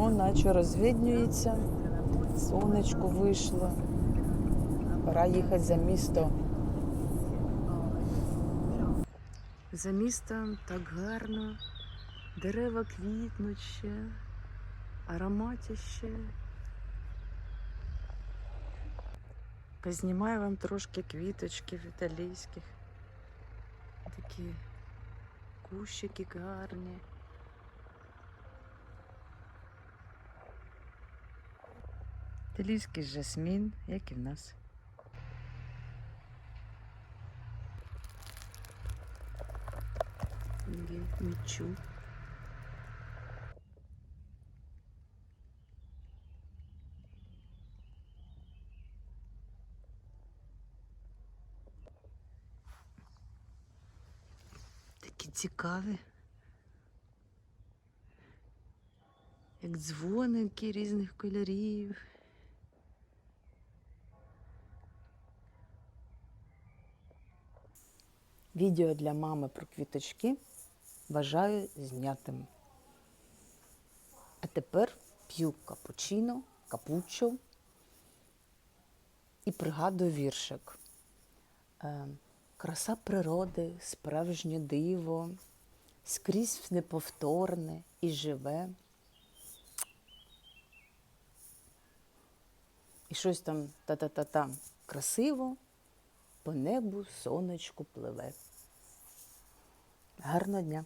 О, наче розвиднюється. Сонечко вийшло. Пора їхати за місто. За містом так гарно. Дерева квітнуть ще, ароматіще. Познімаю вам трошки квіточків італійських. Такі кущики гарні. Італійський жасмін, як і в нас. Мічу. Такі цікаві. Як дзвоники різних кольорів. Відео для мами про квіточки вважаю знятим. А тепер п'ю капучино, капучо і пригадую віршик. Е, Краса природи, справжнє диво, скрізь неповторне і живе. І щось там та-та-та-та красиво по небу сонечку пливе. Гарного дня!